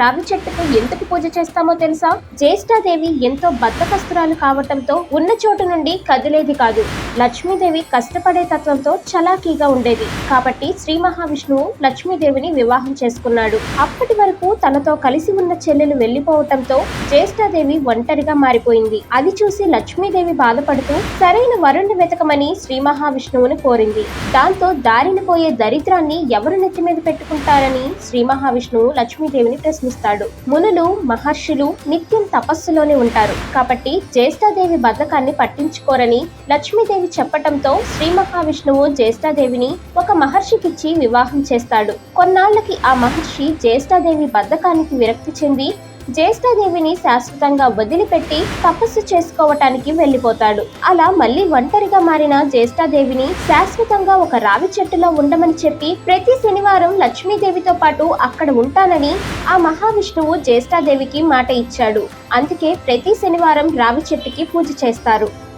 రావి చెట్టుకు ఎందుకు పూజ చేస్తామో తెలుసా? జ్యేష్ఠాదేవి ఎంతో బద్దకస్తురాలు కావటంతో ఉన్న చోటు నుండి కదిలేది కాదు. లక్ష్మీదేవి కష్టపడే తత్వంతో చలాకీగా ఉండేది. కాబట్టి శ్రీ మహావిష్ణువు లక్ష్మీదేవిని వివాహం చేసుకున్నాడు. అప్పటి వరకు తనతో కలిసి ఉన్న చెల్లెలు వెళ్ళిపోవటంతో జ్యేష్ఠాదేవి ఒంటరిగా మారిపోయింది. అది చూసి లక్ష్మీదేవి బాధపడుతూ సరైన వరుణ్ణి వెతకమని శ్రీ మహావిష్ణువుని కోరింది. దాంతో దారిన పోయే దరిద్రాన్ని ఎవరు నెత్తి మీద పెట్టుకుంటారని శ్రీ మహావిష్ణువు లక్ష్మీదేవిని ప్రశ్నిస్తాడు. మునులు మహర్షులు నిత్యం తపస్సులోనే ఉంటారు. కాబట్టి జ్యేష్ఠాదేవి బద్ధకాన్ని పట్టించుకోరని లక్ష్మీదేవి చెప్పటంతో శ్రీ మహావిష్ణువు జ్యేష్ఠాదేవిని ఒక మహర్షికిచ్చి వివాహం చేస్తాడు. కొన్నాళ్ళకి ఆ మహర్షి జ్యేష్ఠాదేవి బద్ధకానికి విరక్తి చెంది జ్యేష్ఠాదేవిని శాశ్వతంగా వదిలిపెట్టి తపస్సు చేసుకోవటానికి వెళ్ళిపోతాడు. అలా మళ్ళీ ఒంటరిగా మారిన జ్యేష్ఠాదేవిని శాశ్వతంగా ఒక రావి చెట్టులో ఉండమని చెప్పి ప్రతి శనివారం లక్ష్మీదేవితో పాటు అక్కడ ఉంటానని ఆ మహావిష్ణువు జ్యేష్ఠాదేవికి మాట ఇచ్చాడు. అందుకే ప్రతి శనివారం రావి చెట్టుకి పూజ చేస్తారు.